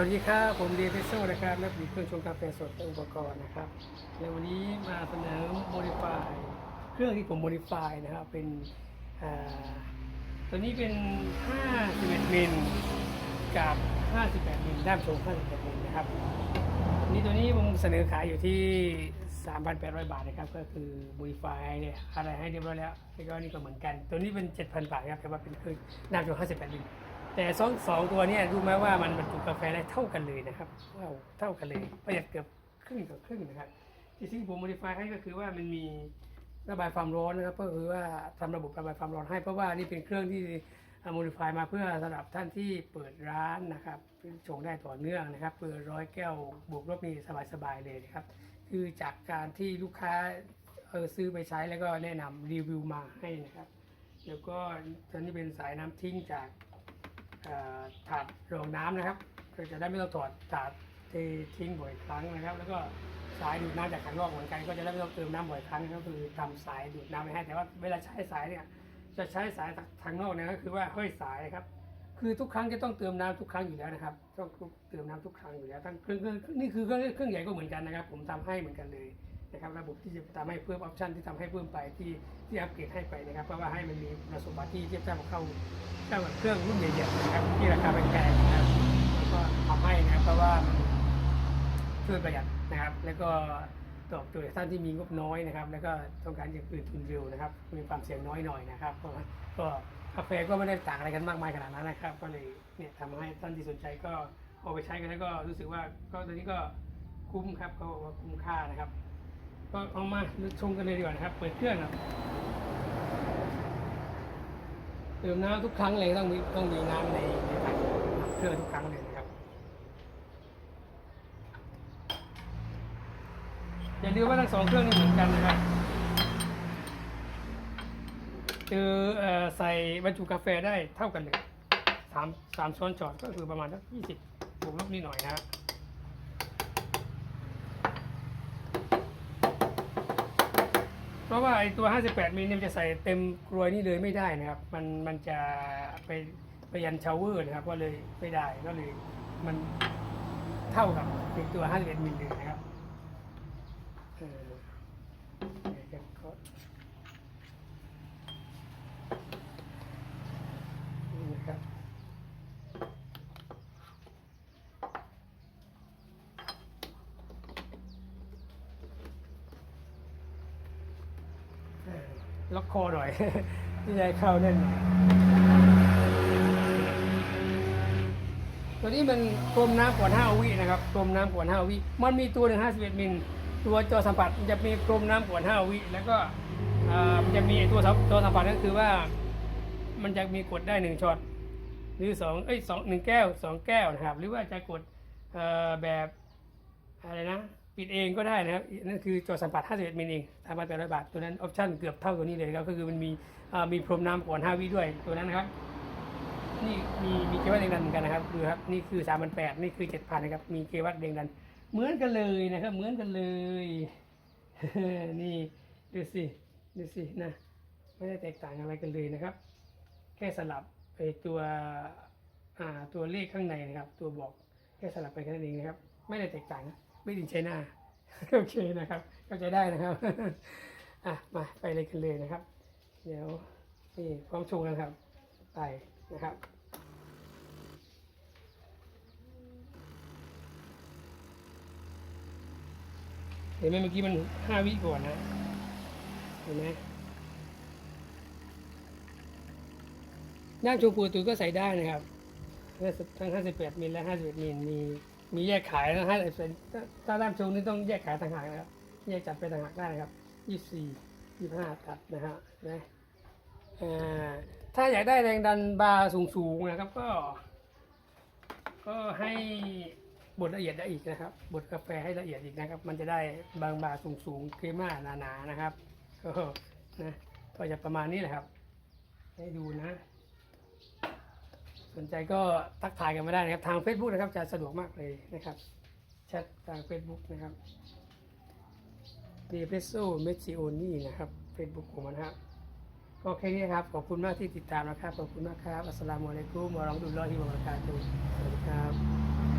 วัสดีครับผมเดวิสโซนะครับนักบิดเครื่องชงกาแฟสดและอุปกรณ์นะครับในวันนี้มาเสนอโมดิฟายเครื่องที่ผมโมดิฟายนะครับเป็นตัวนี้เป็น 51มิลกับ 58มิลด้ามชง58มิลนะครับนี่ตัวนี้ผมเสนอขายอยู่ที่ 3,800 บาทนะครับ ก็คือโมดิฟายเนี่ยอะไรให้เรียบร้อยแล้วแล้วก็นี่ก็เหมือนกัน ตัวนี้เป็น 7,000 บาทครับแต่ว่าเป็นเครื่องด้ามชง58มิล แต่สองสองตัวเนี้รู้ไหมว่ามันบรรจุกาแฟได้เท่ากันเลยนะครับว้าวเท่ากันเลยประหยัดเกือบครึ่งต่อครึ่งนะครับ ที่สิ่งผมโมดิฟายให้ก็คือว่ามันมีระบายความร้อนนะครับก็คือว่าทำระบบระบายความร้อนให้เพราะว่านี่เป็นเครื่องที่โมดิฟายมาเพื่อสำหรับท่านที่เปิดร้านนะครับชงได้ต่อเนื่องนะครับเปิดร้อยแก้วบวกลบนี่สบายๆเลยนะครับ คือจากการที่ลูกค้าเออซื้อไปใช้แล้วก็แนะนำรีวิวมาให้นะครับ แล้วก็ตอนนี้เป็นสายน้ำทิ้งจาก ถาดรองน้ำนะครับก็จะได้ไม่ต้องถอดถาดเททิ้งบ่อยครั้งนะครับ แล้วก็สายดูดน้ำจากข้างนอกเหมือนกัน ก็จะได้ไม่ต้องเติมน้ำบ่อยครั้งก็คือทำสายดูดน้ำไว้ให้แต่ว่าเวลาใช้สายเนี่ยจะใช้สายทางนอกเนี่ยก็คือว่าห้อยสายครับ คือทุกครั้งจะต้องเติมน้ำทุกครั้งอยู่แล้วนะครับ ต้องเติมน้ำทุกครั้งอยู่แล้วทั้งเครื่องเครื่องนี่คือเครื่องเครื่องใหญ่ก็เหมือนกันนะครับ ผมทำให้เหมือนกันเลย นะครับระบบที่จะทำให้เพิ่มออปชันที่ทำให้เพิ่มไปที่ที่อัปเกรดให้ไปนะครับ เพราะว่าให้มันมีประสบการณ์ที่เทียบเท่ากับเข้าเจ้ากับเครื่องรุ่นใหญ่ๆนะครับที่ราคาแพงๆนะครับแล้วก็ทำให้นะครับเพราะว่ามันช่วยประหยัดนะครับ แล้วก็ตอบโจทย์ท่านที่มีงบน้อยนะครับ แล้วก็ต้องการจะคืนทุนเร็วนะครับ มีความเสี่ยงน้อยหน่อยนะครับก็กาแฟก็ไม่ได้ต่างอะไรกันมากมายขนาดนั้นนะครับ ก็เลยเนี่ยทำให้ท่านที่สนใจก็เอาไปใช้กันแล้วก็รู้สึกว่าก็ตัวนี้ก็คุ้มครับก็บอกว่าคุ้มค่านะครับ ก็เอามาชมกันเลยดีกว่านะครับ เปิดเครื่องครับเติมน้ำทุกครั้งเลยต้องมีต้องมีน้ำในในถังเครื่องทุกครั้งเลยนะครับอย่าลืมว่าทั้งสองเครื่องนี่เหมือนกันนะครับคือใส่บรรจุกาแฟได้เท่ากันเลยสามสามช้อนช็อตก็คือประมาณสักยี่สิบบวกลบนิดหน่อยนะครับ เพราะว่าไอตัว 58มิลเนี่ยมันจะใส่เต็มกรวยนี่เลยไม่ได้นะครับ มันมันจะไปไปยันชาวเวอร์นะครับ ก็เลยไม่ได้ก็เลยมันเท่ากับในตัว 51มิลเลยนะครับเออเดี๋ยวจะกดนี่นะครับ เออ ล็อกคอหน่อยที่จะให้เข้าแน่นตัวนี้มันกลมน้ำกว่า5วินะครับกลมน้ำกว่า5วิมันมีตัวหนึ่ง51มิลตัวจอสัมผัสมันจะมีกลมน้ำกว่า5วิแล้วก็อ่ามันจะมีตัวสัมจอสัมผัสก็คือว่า มันจะมีกดได้หนึ่งช็อตหรือสองเอ้ยสองหนึ่งแก้วสองแก้วนะครับ หรือว่าจะกดอ่อแบบอะไรนะ ปิดเองก็ได้นะครับนั่นคือจอสัมผัส51มิลเองสามพันแปดร้อยบาท ตัวนั้นออปชั่นเกือบเท่าตัวนี้เลยครับก็คือมันมีมีพรมน้ำก่อน5วิด้วยตัวนั้นนะครับนี่มีมีเกวัตแรงดันเหมือนกันนะครับดูครับนี่คือ3 8 0 0นี่คือ7,000นะครับมีเกวัตแรงดัน เหมือนกันเลยนะครับ เหมือนกันเลยนี่ดูสิดูสินะไม่ได้แตกต่างอะไรกันเลยนะครับ แค่สลับไปตัวอ่าตัวเลขข้างในนะครับ ตัวบอกแค่สลับไปแค่นั้นเองนะครับ ไม่ได้แตกต่างนะ ไม่ดินใช้หน้าโอเคนะครับเข้าใจได้นะครับอะมาไปเลยกันเลยนะครับ เดี๋ยวนี่พร้อมชงแล้วครับ ไปนะครับเห็นไหมเมื่อกี้มันห้าวิก่อนนะ เห็นไหมน้ำชมพูตัวก็ใส่ได้นะครับทั้ง 58มิลและ 51มิลมี มีแยกขายนะฮะถ้าถ้าด้ามชงนี่ต้องแยกขายต่างหากนะครับ แยกจัดไปต่างหากได้นะครับ24 25ตัดนะฮะนะอ่าถ้าอยากได้แรงดันบาร์สูงๆนะครับก็ ก็ให้บดละเอียดได้อีกนะครับบดกาแฟให้ละเอียดอีกนะครับ มันจะได้บางบาร์สูงๆครีม่าหนาๆนะครับก็นะก็จะประมาณนี้แหละครับ ให้ดูนะ สนใจก็ทักทายกันมาได้นะครับ ทาง Facebook นะครับจะสะดวกมากเลยนะครับแชททาง Facebook นะครับ d e p r e s s o m e c c i o n i นะครับ Facebook ผมนะครับก็แค่นี้นะครับ ขอบคุณมากที่ติดตามนะครับ ขอบคุณมากครับ อัสสลามุอะลัยกุมวะเราะห์มะตุลลอฮิวะบะเราะกาตุฮ์สวัสดีครับ